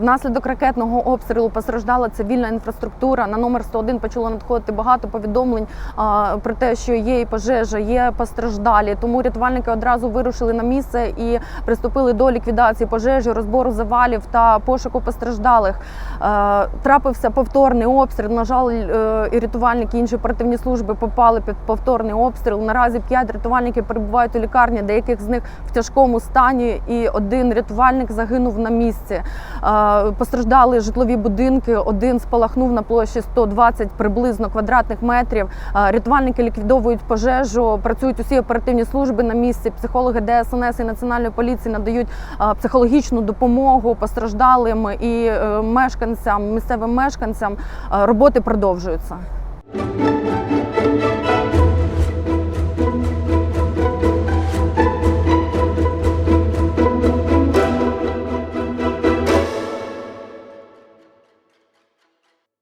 Внаслідок ракетного обстрілу постраждала цивільна інфраструктура. На номер 101 почало надходити багато повідомлень а, про те, що є і пожежа, є постраждалі. Тому рятувальники одразу вирушили на місце і приступили до ліквідації пожежі, розбору завалів та пошуку постраждалих. Е, Трапився повторний обстріл. На жаль, е, і рятувальники інші оперативні служби попали під повторний обстріл. Наразі п'ять рятувальників перебувають у лікарні, деяких з них в тяжкому стані, і один рятувальник загинув на місці. Е, Постраждали житлові будинки. Один спалахнув на площі 120 приблизно квадратних метрів. Рятувальники ліквідовують пожежу, працюють усі оперативні служби на місці. Психологи ДСНС і національної поліції надають психологічну допомогу постраждалим і е, мешканцям, місцевим мешканцям. Роботи продовжуються.